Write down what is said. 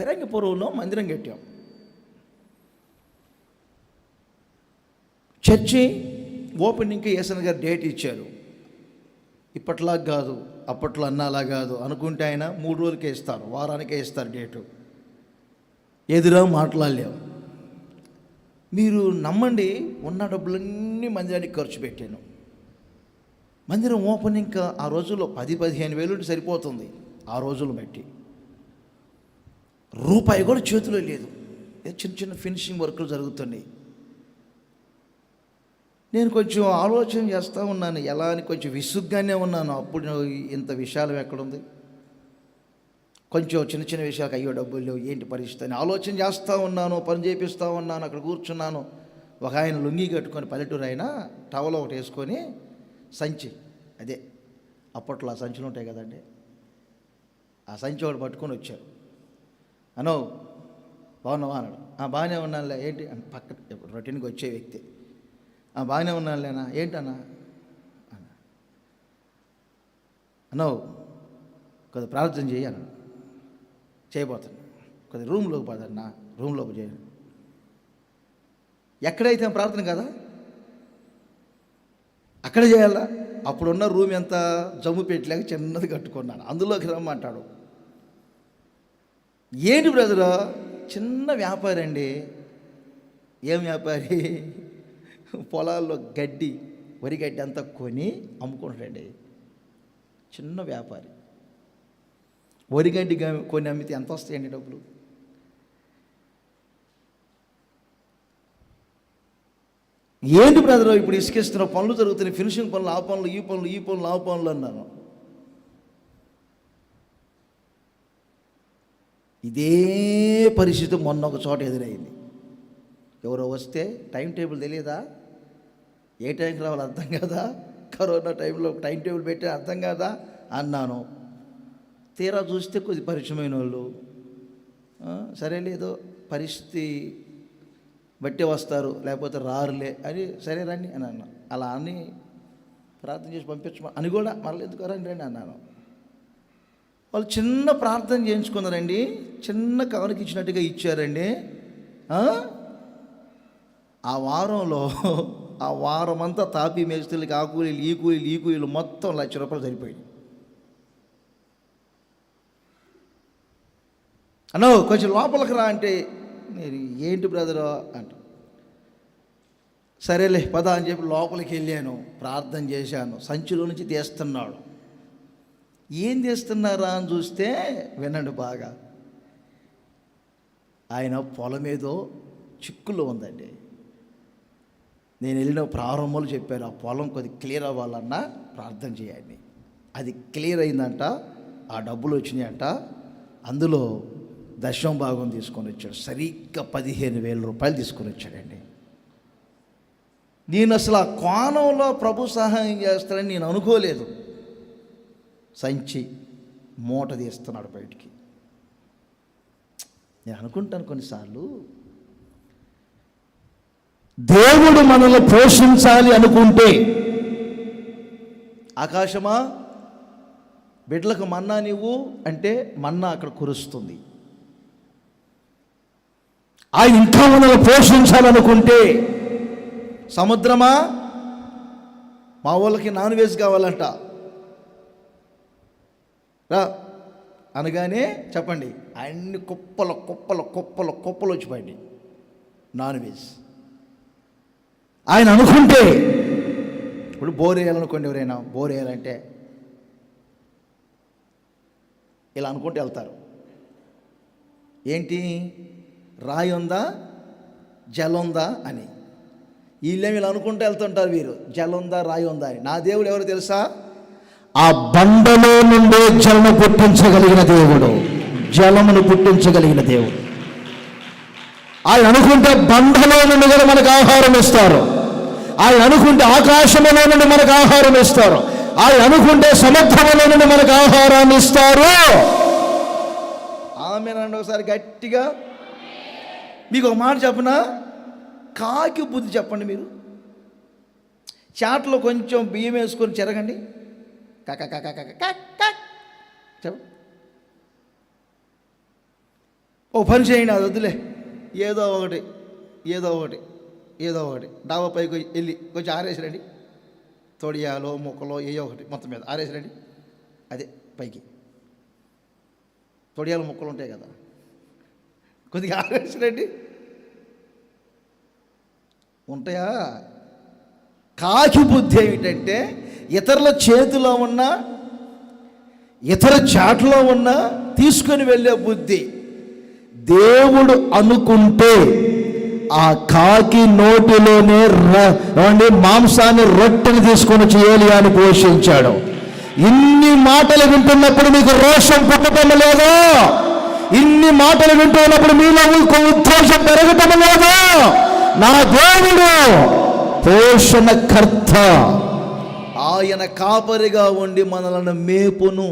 ఫిరంగిపురంలో మందిరం కట్టాం. చర్చి ఓపెనింగ్కి ఏసన్ గారు డేట్ ఇచ్చారు. ఇప్పట్లా కాదు అప్పట్లో అన్నలా కాదు అనుకుంటే ఆయన మూడు రోజులకే ఇస్తారు వారానికే ఇస్తారు డేటు. ఎదురా మాట్లాడలేము మీరు నమ్మండి ఉన్న డబ్బులన్నీ మందిరానికి ఖర్చు పెట్టాను. మందిరం ఓపెనింగ్ ఆ రోజుల్లో పది పదిహేను వేలు సరిపోతుంది ఆ రోజులు బట్టి. రూపాయి కూడా చేతిలో లేదు. చిన్న చిన్న ఫినిషింగ్ వర్క్లు జరుగుతున్నాయి. నేను కొంచెం ఆలోచన చేస్తూ ఉన్నాను. ఎలా అని కొంచెం విసుగ్గానే ఉన్నాను. అప్పుడు ఇంత విషయాలు ఎక్కడుంది? కొంచెం చిన్న చిన్న విషయాలకు అయ్యో డబ్బులు లేవు ఏంటి పరిస్థితి అని ఆలోచన చేస్తూ ఉన్నాను పని చేపిస్తూ ఉన్నాను అక్కడ కూర్చున్నాను. ఒక ఆయన లుంగి కట్టుకొని పల్లెటూరు అయినా టవల్ ఒకటి వేసుకొని సంచి అదే అప్పట్లో ఆ సంచులు ఉంటాయి కదండి. ఆ సంచి ఒకటి పట్టుకొని వచ్చారు. అనో బాగున్నావా అన్నాడు. "ఆ, బాగానే ఉన్నానులే ఏంటి? అని పక్క రొటీన్కి వచ్చే వ్యక్తి. "ఆ, బాగానే ఉన్నానులేనా ఏంటన్నా అన్నా? అనో కొద్ది ప్రార్థన చేయి అన్నాడు చేయబోతున్నా. కొద్ది రూమ్లోకి పోదన్నా రూమ్లోకి చేయను ఎక్కడైతే ప్రార్థన కదా అక్కడ చేయాలా? అప్పుడున్న రూమ్ ఎంత జమ్ము పెట్టలేక చిన్నది కట్టుకున్నాను. అందులోకి రమ్మంటాడు. ఏంటి బ్రదరు? చిన్న వ్యాపారి అండి. ఏం వ్యాపారి? పొలాల్లో గడ్డి వరి గడ్డి అంతా కొని అమ్ముకుంటాడండి. చిన్న వ్యాపారి. వరి గడ్డి కొని అమ్మితే ఎంత వస్తాయండి డబ్బులు? ఏంటి బ్రదర్? ఇప్పుడు ఇసుకిస్తున్న పనులు జరుగుతున్నాయి. ఫినిషింగ్ పనులు ఆ పనులు ఈ పనులు ఈ పనులు ఆ పనులు అన్నాను. ఇదే పరిస్థితి మొన్న ఒక చోట ఎదురైంది. ఎవరో వస్తే టైం టేబుల్ తెలియదా ఏ టైంకి రావాలో అర్థం కాదా? కరోనా టైంలో టైం టేబుల్ పెట్టే అర్థం కాదా? అన్నాను. తీరా చూస్తే కొద్ది పరిచయమైన వాళ్ళు. సరే లేదో పరిస్థితి బట్టే వస్తారు లేకపోతే రారులే అని సరే రండి అని అన్నా. అలా అని ప్రార్థన చేసి పంపించమని అని కూడా మరల ఎందుకు రండి రండి అన్నాను. వాళ్ళు చిన్న ప్రార్థన చేయించుకున్నారండి. చిన్న కవరికి ఇచ్చినట్టుగా ఇచ్చారండి. ఆ? వారంలో ఆ వారం అంతా తాపీ మేస్తులకి ఆ కూలీలు ఈ కూలీలు ఈ కూలీలు మొత్తం లక్ష రూపాయలు సరిపోయింది అన్నో కొంచెం లోపలికి రా అంటే నేను ఏంటి బ్రదర్? అంట. సరేలే పద అని చెప్పి లోపలికి వెళ్ళాను ప్రార్థన చేశాను. సంచిలో నుంచి తీస్తున్నాడు. ఏం చేస్తున్నారా అని చూస్తే వినండి బాగా. ఆయన పొలం ఏదో చిక్కులో ఉందండి. నేను వెళ్ళిన ప్రారంభంలో చెప్పారు ఆ పొలం కొద్ది క్లియర్ అవ్వాలన్నా ప్రార్థన చేయండి. అది క్లియర్ అయిందంట ఆ డబ్బులు వచ్చినాయంట. అందులో దశం భాగం తీసుకొని వచ్చాడు సరిగ్గా పదిహేను వేల రూపాయలు తీసుకొని వచ్చాడండి. నేను అసలు ఆ కోణంలో ప్రభు సహాయం చేస్తానని నేను అనుకోలేదు. సంచి మూట తీస్తున్నాడు బయటికి. నేను అనుకుంటాను కొన్నిసార్లు దేవుడు మనల్ని పోషించాలి అనుకుంటే ఆకాశమా బిడ్డలకు మన్నా నీవు అంటే మన్నా అక్కడ కురుస్తుంది. ఆయన ఇంకా మనల్ని పోషించాలనుకుంటే సముద్రమా మా వాళ్ళకి నాన్ వెజ్ కావాలంట. రా. అనగానే చెప్పండి. అన్ని కుప్పల కుప్పల కుప్పల కుప్పలు వచ్చిపోయింది. Non veg. ఆయన అనుకుంటే ఇప్పుడు బోర్ వేయాలనుకోండి ఎవరైనా బోర్ వేయాలంటే ఇలా అనుకుంటే వెళ్తారు. ఏంటి? రాయి ఉందా? జలుందా ఉందా అని. వీళ్ళేమి ఇలా అనుకుంటూ వెళ్తుంటారు వీరు. జలుందా రాయి ఉందా అని. నా దేవుడు ఎవరు తెలుసా? ఆ బండలో నుండే జలము పుట్టించగలిగిన దేవుడు. జలమును పుట్టించగలిగిన దేవుడు. ఆయన అనుకుంటే బండలో నుండి కూడా మనకు ఆహారం ఇస్తారు. ఆయన అనుకుంటే ఆకాశంలో నుండి మనకు ఆహారం ఇస్తారు. ఆయన అనుకుంటే సముద్రములో నుండి మనకు ఆహారాన్ని ఇస్తారు. ఆమె ఒకసారి గట్టిగా. మీకు ఒక మాట చెప్పనా? కాకి బుద్ధి చెప్పండి మీరు. చాట్లో కొంచెం బియ్యం వేసుకొని చెరగండి. కక కక కక కక్ కక్ చెప్ప ఓ పని చేయండి అది వద్దులే ఏదో ఒకటి ఏదో ఒకటి ఏదో ఒకటి డాబా పైకి వెళ్ళి కొంచెం ఆరేసిరండి తొడియాలో మొక్కలో ఏయో ఒకటి మొత్తం మీద ఆరేసిరండి అదే పైకి తొడియాలు ముక్కలు ఉంటాయి కదా కొద్దిగా ఆరేసిరండి ఉంటాయా కాకి బుద్ధి ఏమిటంటే ఇతరుల చేతిలో ఉన్న ఇతర చాటులో ఉన్న తీసుకొని వెళ్ళే బుద్ధి. దేవుడు అనుకుంటే ఆ కాకి నోటిలోనే ర- మాంసాన్ని రొట్టెని తీసుకొని చేయాలి అని పోషించాడు. ఇన్ని మాటలు వింటున్నప్పుడు మీకు రోషం పుట్టడం లేదా? ఇన్ని మాటలు వింటున్నప్పుడు మీలో మీకు ఉద్దేశం పెరగటం లేదా? నా దేవుడు పోషణకర్త ఆయన కాపరిగా ఉండి మనలను మేపును.